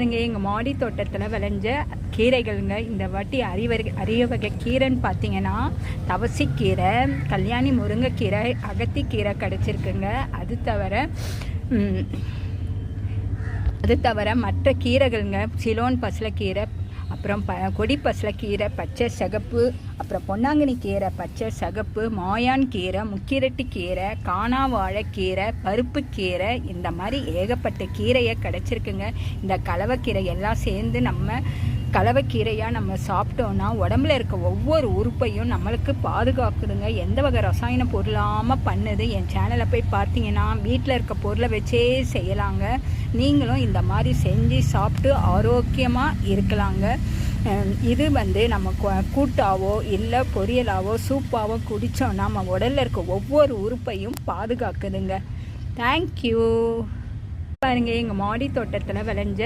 பாருங்க எங்கள் மாடி தோட்டத்தில் விளைஞ்ச கீரைகள்ங்க. இந்த வாட்டி அரியவகை அரிய வகை கீரைன்னு பார்த்தீங்கன்னா தவசிக்கீரை கல்யாணி முருங்கைக்கீரை அகத்திக்கீரை கிடச்சிருக்குங்க. அது தவிர அது தவிர மற்ற கீரைகள்ங்க சிலோன் பசலக்கீரை அப்புறம் ப கொடி பசலக்கீரை பச்சை சிகப்பு அப்புறம் பொன்னாங்கனி கீரை பச்சை சிகப்பு மாயான் கீரை முக்கிரட்டி கீரை காணாவாழைக்கீரை பருப்பு கீரை இந்த மாதிரி ஏகப்பட்ட கீரையை கிடச்சிருக்குங்க. இந்த கலவைக்கீரை எல்லாம் சேர்ந்து நம்ம கலவைக்கீரையாக நம்ம சாப்பிட்டோன்னா உடம்புல இருக்க ஒவ்வொரு உறுப்பையும் நம்மளுக்கு பாதுகாக்குதுங்க. எந்த வகை ரசாயன பொருளாமல் பண்ணுது என் சேனலை போய் பார்த்தீங்கன்னா வீட்டில் இருக்க பொருளை வச்சே செய்யலாங்க. நீங்களும் இந்த மாதிரி செஞ்சு சாப்பிட்டு ஆரோக்கியமாக இருக்கலாங்க. இது வந்து நம்ம கூட்டாவோ இல்லை பொரியலாவோ சூப்பாவோ குடித்தோம்னா நம்ம உடலில் இருக்க ஒவ்வொரு உறுப்பையும் பாதுகாக்குதுங்க. தேங்க்யூ பாருங்கள் எங்கள் மாடி தோட்டத்தில் விளைஞ்ச